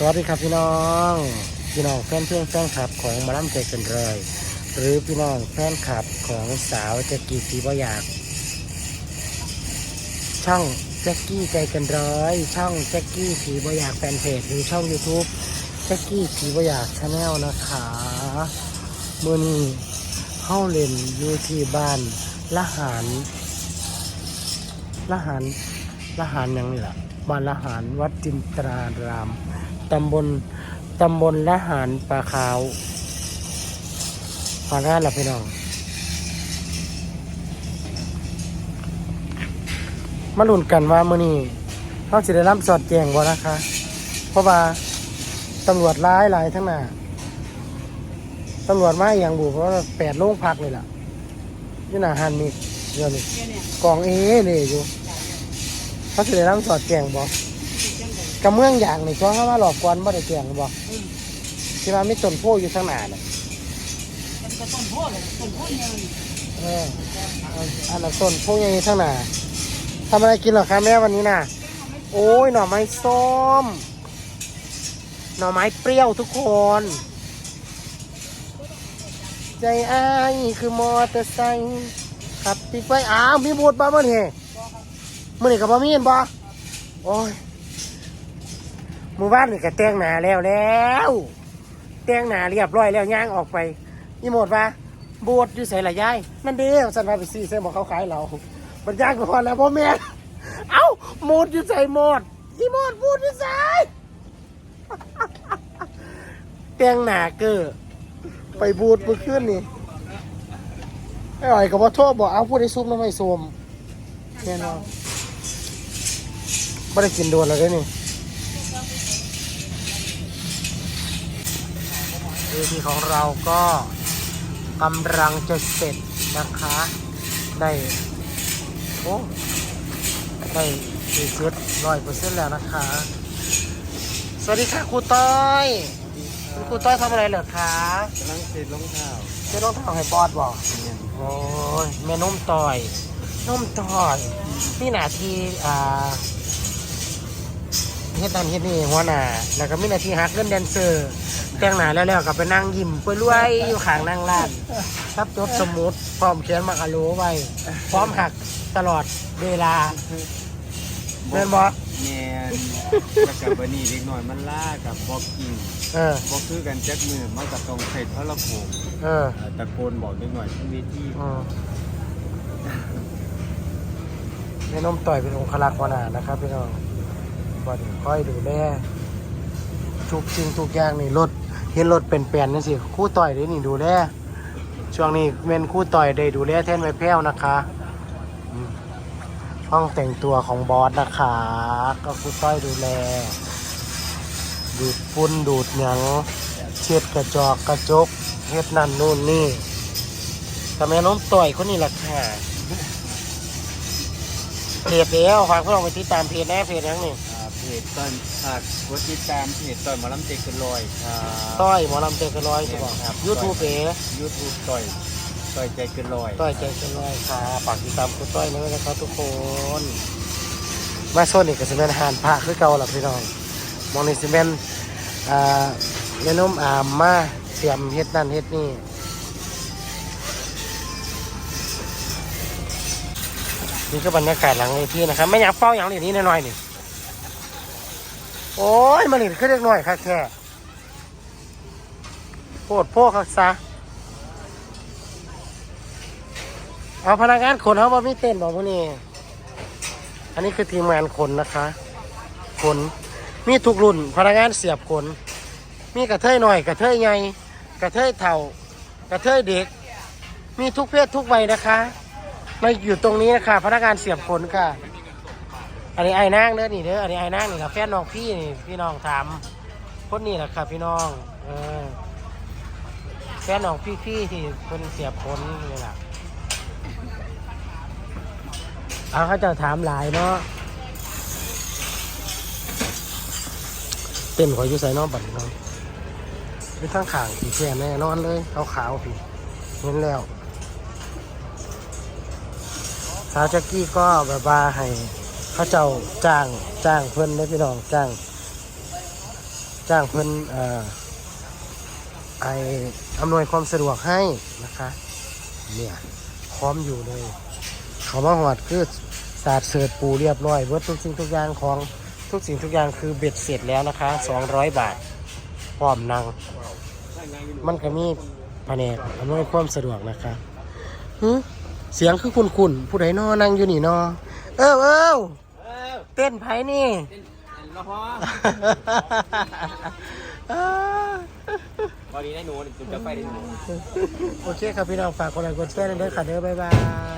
สวัสดีครับพี่น้อง พี่น้องแฟนเพื่อนแฟนคลับของมาล่ำใจเกันเลย หรือพี่น้องแฟนคลับของสาวแจ็กกี้สีบอยาก ช่องแจ็กกี้ใจเกันร้อย ช่องแจ็กกี้ผีบอยากแฟนเพจหรือช่อง YouTube แจ็กกี้ผีบอยากชาแนลนะคะมื่อนี้เข้าเล่นอยู่ที่บ้านละหารละหารละหารยังนี่แหละบ้านละหารวัดจินตราราม ตำบลตำบลละหารปลาขาวพาราละพี่น้อง มาลุ้นกันว่ามื้อนี้เขาสิได้รับสอดแจงบ่นะคะ เพราะว่าตำรวจร้ายหลายทั้งหน้าตำรวจมาอย่างบุเพราะว่าแปดโรงพักเลยล่ะยี่หน้าหันมีเดี๋ยวนี้กองเอเลยอยู่เขาสิได้รับสอดแจงบ่ กระเมืองอย่างนี่ช่วงเข้ามาหลอกกวนบ่ได้แจงบ่ที่ว่ามีต้นโพอยู่ข้างหน้าน่ะมันก็ต้นโพดเลยต้นโพดเนี่ยมันเออเอาอันนั้นต้นโพใหญ่ข้างหน้าทำอะไรกินเหรอคะแม่วันนี้น่ะ โอ้ยหน่อไม้ส้ม หน่อไม้เปรี้ยวทุกคน ใจอ้ายคือมอเตอร์ไซค์ขับปีกไปอ้าวมีบูดบ้ามื่อนี่มื่อนี่กับบ่มีเห็นบ่โอ้ย หมู่บ้านนี่ก็แต่งหนาแล้วแล้ว แต่งหนาเรียบร้อยแล้วย่างออกไปนี่หมดปะบูดอยู่ใส่ละยายนั่นเด้อสันว่าไปซีเส้นบอกเขาขายเรามันย่างก่อแล้วพ่อแม่เอ้าหมดอยู่ใส่หมดอีหมดบูดอยู่ใส่แต่งหนาเกอไปบูดเมื่อคืนนี่ไอ้อ่อยกับว่าโทษบอกเอาพูดให้ซุปน้ำไม่สวมแน่นอนไม่ได้กินโดนแล้วเด้อนี่ วทีของเราก็กำลังจะเสร็จนะคะได้โอ้ได้สี่สิบร้อยเปอร์เซ็นต์แล้วนะคะ สวัสดีค่ะครูต้อยคุณครูต้อยทำอะไรเหรอคะกำลังติดรองเท้าจะต้องทำให้ปอดบอกโอ้ยแม่นุ่มต่อยนุ่มต่อยนี่หนาทีอ่าเฮ็ดนั่นเฮ็ดนี่หัวหน้าแล้วก็มีหนาทีหักเงินแดนเซอร์ แต่งหน้าแล้วแล้วก็ไปนั่งยิ้มไปรวยๆอยู่ข้างนั่งร้านทับจดสมุดพร้อมเขียนมากะโหลไว้พร้อมหักตลอดเวลาเดินบอกแมนแล้วกับวันนี้เล็กน้อยมันล่ากับบอกกิ้งเออ บอกคือกันจักมือมันกับตรงเสร็จเพราะเราโผงเออตะโกนบอกเล็กน้อยที่เวทีอืมแม่นุ่มต่อยเป็นองคลักษณ์วนานะครับพี่น้องบอดคอยดูแลทุกสิ่งทุกอย่างนี่รถ เห็นรถเป็นแปลนนี่สิคู่ต่อยได้นี่ดูแลช่วงนี้เมนคู่ต่อยได้ดูแลแทนไว้แพ้วนะคะ ห้องแต่งตัวของบอสนะคะ ก็คู่ต้อยดูแล ดูดฝุ่นดูดหยังเช็ดกระจอกกระจกเฮ็ดนั่นนู่นนี่ทำไมน้องต่อยคนนี้ล่ะค่ะเพจแล้วฝากพวกเราไปติดตามเพจแน่เพจยังนี่ จต้นฝากกดติดตามเพจต้นหมาล้ำเจกันลอยครับต้อยหมอลำเจกันร้อยใช่ป่ะครับยูทูบเอ๋ยูทูบต่อยต่อยใจเกันลอยต้อยใจกันร้อยค่ะฝากติดตามคุณต้อยด้วยนะครับทุกคน มาโซนนี่ก็สิเป็นอาหารพระคือเก่าหลับพี่น้องมองนี่สิเป็นอ่าแม่นมอามมาเสียมเฮ็ดนั่นเฮ็ดนี่นี่ก็บรรยากาศหลังเวทีนะครับไม่อยากเฝ้าอย่างนี้น้อยๆนี่ โอ้ยมันนี่คือเล็กน้อยค่ะแค่โพดโพกคักซะเอาพนักงานขนเขาบ่มีเต้นบอกพวกนี้ อันนี้คือทีมงานขนนะคะ ขน มีทุกรุ่นพนักงานเสียบขน มีกระเทยหน่อยกระเทยใหญ่กระเทยเท่ากระเทยเด็ก มีทุกเพศทุกวัยนะคะมาอยู่ตรงนี้นะคะ พนักงานเสียบขนค่ะ อันนี้ไอ้นางเด้อนี่เด้ออันนี้ไอ้นางนี่ครับแฟนน้องพี่นี่พี่น้องถามคนนี้แหละครับพี่น้องเออแฟนน้องพี่พี่ที่คนเสียบคนนี่แหละเอาเขาจะถามหลายเนาะเต้นขอยอยู่ใส่น้องบัดนี้เนาะไม่ทั้งข่างสีแค่แน่นอนเลยขาวขาวผีเห็นแล้วสาวแจ็กกี้ก็แบบว่าให้ เขาเจ้าจ้างจ้างเพื่อนได้พี่น้องจ้าง จ้างเพิ่นเอ่อไออำนวยความสะดวกให้นะคะ เนี่ยพร้อมอยู่เลย เขามาหอดคือสาดเสิร์ฟปูเรียบร้อยเบิดทุกสิ่งทุกอย่างของทุกสิ่งทุกอย่างคือเบ็ดเสร็จแล้วนะคะ 200 บาทพร้อมนั่งมันก็มีแผนกอำนวยความสะดวกนะคะหึเสียงคือคุณคุณผู้ใดนอนั่งอยู่นี่นอเออเออ เออเต้นไผนี่เป็นเป็นละฮออ่าพอดีได้หนูจุดจะไฟได้หนู โอเคครับพี่น้องฝากกดไลค์กดแชร์ด้วยค่ะเด้อบ๊ายบาย